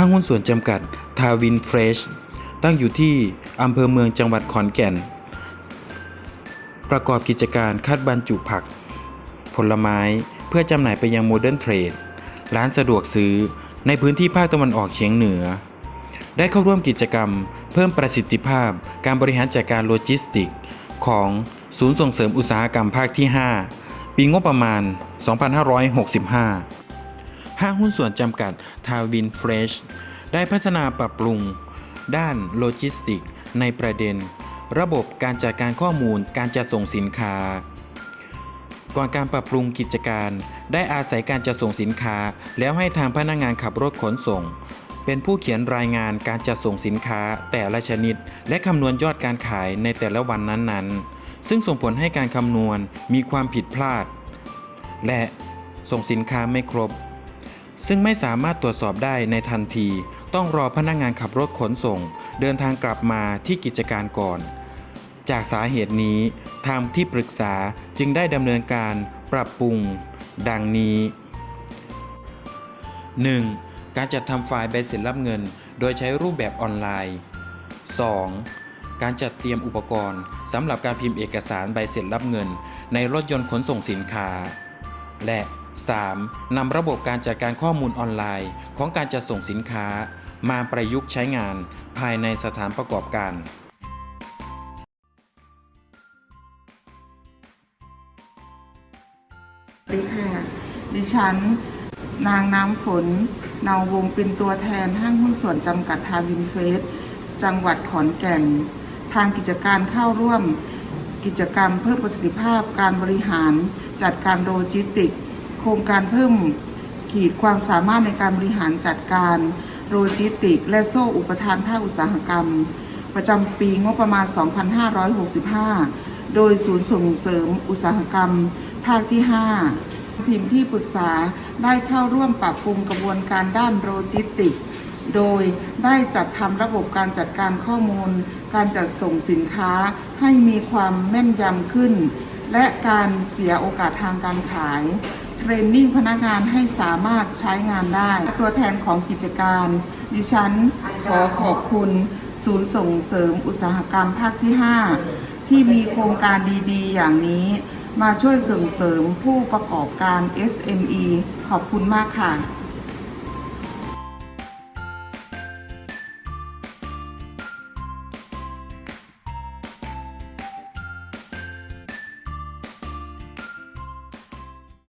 ห้างหุ้นส่วนจำกัดทาวินเฟรช ตั้งอยู่ที่อำเภอเมืองจังหวัดขอนแก่น ประกอบกิจการคัดบรรจุผัก ผลไม้เพื่อจำหน่ายไปยังโมเดิร์นเทรด ร้านสะดวกซื้อในพื้นที่ภาคตะวันออกเฉียงเหนือ ได้เข้าร่วมกิจกรรม เพิ่มประสิทธิภาพการบริหารจัดการโลจิสติก ของศูนย์ส่งเสริมอุตสาหกรรมภาคที่ 5 ปีงบประมาณ 2565 ห้างหุ้นส่วนจำกัดทาวินเฟรชได้พัฒนาปรับปรุง ด้านโลจิสติก ในประเด็น ระบบการจัดการข้อมูลการจัดส่งสินค้า ก่อนการปรับปรุงกิจการ ได้อาศัยการจัดส่งสินค้า แล้วให้ทางพนักงานขับรถขนส่ง เป็นผู้เขียนรายงานการจัดส่งสินค้าแต่ละชนิด และคำนวณยอดการขายในแต่ละวันนั้นๆ ซึ่งส่งผลให้การคำนวณมีความผิดพลาด และส่งสินค้าไม่ครบ ซึ่งไม่สามารถตรวจสอบได้ในทันที ต้องรอพนักงานขับรถขนส่ง เดินทางกลับมาที่กิจการก่อน จากสาเหตุนี้ ทางที่ปรึกษาจึงได้ดำเนินการปรับปรุง ดังนี้ 1. การจัดทำไฟล์ใบเสร็จรับเงิน โดยใช้รูปแบบออนไลน์ 2. การจัดเตรียมอุปกรณ์สำหรับการพิมพ์เอกสารใบเสร็จรับเงิน ในรถยนต์ขนส่งสินค้า และ 3. นำระบบการจัดการข้อมูลออนไลน์ ของการจัดส่งสินค้า มาประยุกต์ใช้งานภายในสถานประกอบการสวัสดีค่ะดิฉัน นางน้ำฝน เนาวงเป็นตัวแทนห้างหุ้นส่วนจำกัดทาวินเฟส จังหวัดขอนแก่น ทางกิจการเข้าร่วมกิจกรรมเพิ่มประสิทธิภาพการบริหาร จัดการโลจิสติก โครงการเพิ่มขีดความสามารถในการบริหารจัดการโลจิสติก และโซ่อุปทานภาคอุตสาหกรรม ประจำปีงบประมาณ 2565 โดยศูนย์ส่งเสริมอุตสาหกรรม ภาคที่ 5 ทีมที่ปรึกษาได้เข้าร่วมปรับปรุงกระบวนการด้านโลจิสติก โดยได้จัดทำระบบการจัดการข้อมูล การจัดส่งสินค้าให้มีความแม่นยำขึ้น และการเสียโอกาสทางการขาย เทรนนิ่งพนักงานให้สามารถใช้งานได้ ตัวแทนของกิจการ ดิฉันขอขอบคุณ ศูนย์ส่งเสริมอุตสาหกรรมภาคที่ 5 ที่มีโครงการดีๆ อย่างนี้ มาช่วยส่งเสริมผู้ประกอบการ SME ขอบคุณมากค่ะ